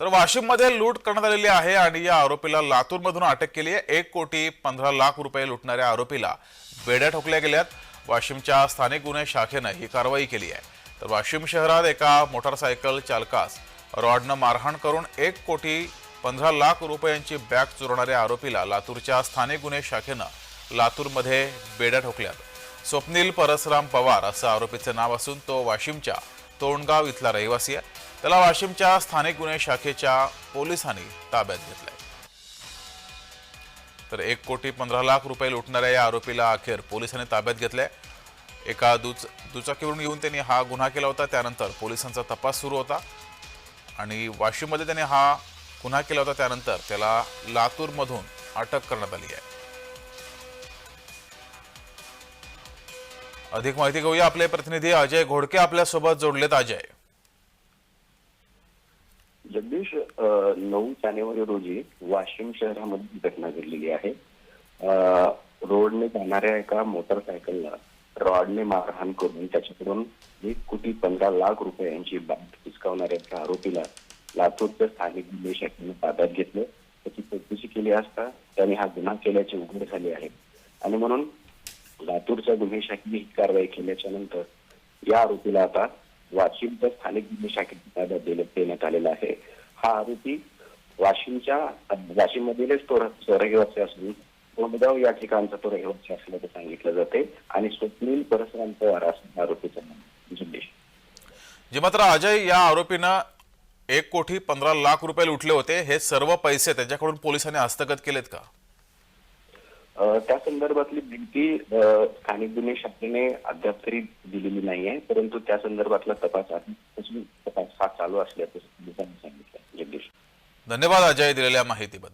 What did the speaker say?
तर वाशिममध्ये लूट करण्यात आलेली आहे आणि या आरोपीला लातूरमधून अटक केली आहे. एक कोटी पंधरा लाख रुपये लुटणाऱ्या आरोपीला बेड्या ठोकल्या गेल्यात. वाशिमच्या स्थानिक गुन्हे शाखेनं ही कारवाई केली आहे. तर वाशिम शहरात एका मोटारसायकल चालकास रॉडनं मारहाण करून एक कोटी पंधरा लाख रुपयांची बॅग चोरणाऱ्या आरोपीला लातूरच्या स्थानिक गुन्हे शाखेनं लातूरमध्ये बेड्या ठोकल्यात. स्वप्नील परसराम पवार असं आरोपीचं नाव असून तो वाशिमच्या तोंडगाव इथला रहिवासी आहे. त्याला वाशिमच्या स्थानिक गुन्हे शाखेच्या पोलिसांनी ताब्यात घेतलंय. तर एक कोटी पंधरा लाख रुपये लुटणाऱ्या या आरोपीला अखेर पोलिसांनी ताब्यात घेतलाय. एका दुच दुचाकीवरून येऊन त्यांनी हा गुन्हा केला होता त्यानंतर पोलिसांचा तपास सुरू होता. आणि वाशिममध्ये त्याने हा गुन्हा केला होता त्यानंतर त्याला लातूरमधून अटक करण्यात आली आहे. अधिक माहिती घेऊया आपले प्रतिनिधी अजय घोडके आपल्यासोबत जोडलेत अजय. जगदीश नऊ जानेवारी रोजी वाशिम शहरामध्ये घटना घडलेली आहे. रोडने जाणाऱ्या एका मोटरसायकलला रॉडने मारहाण करून त्याच्याकडून एक कोटी पंधरा लाख रुपयांची बॅग हिसकावणाऱ्या एका आरोपीला लातूरच्या स्थानिक गुन्हे शाखेने ताब्यात घेतलं. त्याची चौकशी केली असता त्याने हा गुन्हा केल्याचे उघड झाले आहे. आणि म्हणून लातूरच्या गुन्हे शाखेने ही कारवाई केल्याच्यानंतर या आरोपीला आता वाशिमच्या स्थानिक गुन्हे शाखेत देण्यात आलेला आहे. हा आरोपी वाशिमच्या वाशिम मधीलच तो रहिवासी असून कोंडगाव या ठिकाणचा तो रहिवासी असल्याचं सांगितलं जाते आणि स्वप्नील परशुराम पवार असं आरोपीचं नाव जे मात्र अजय या आरोपीनं एक कोटी पंधरा लाख रुपये लुटले होते. हे सर्व पैसे त्याच्याकडून पोलिसांनी हस्तगत केलेत का? त्या संदर्भातली भीती स्थानिक गुन्हे शाखेने अद्याप तरी दिलेली नाहीये. परंतु त्या संदर्भातला तपास तपास हा चालू असल्याचं सांगितलं. जगदीश. धन्यवाद अजय दिलेल्या माहितीबद्दल.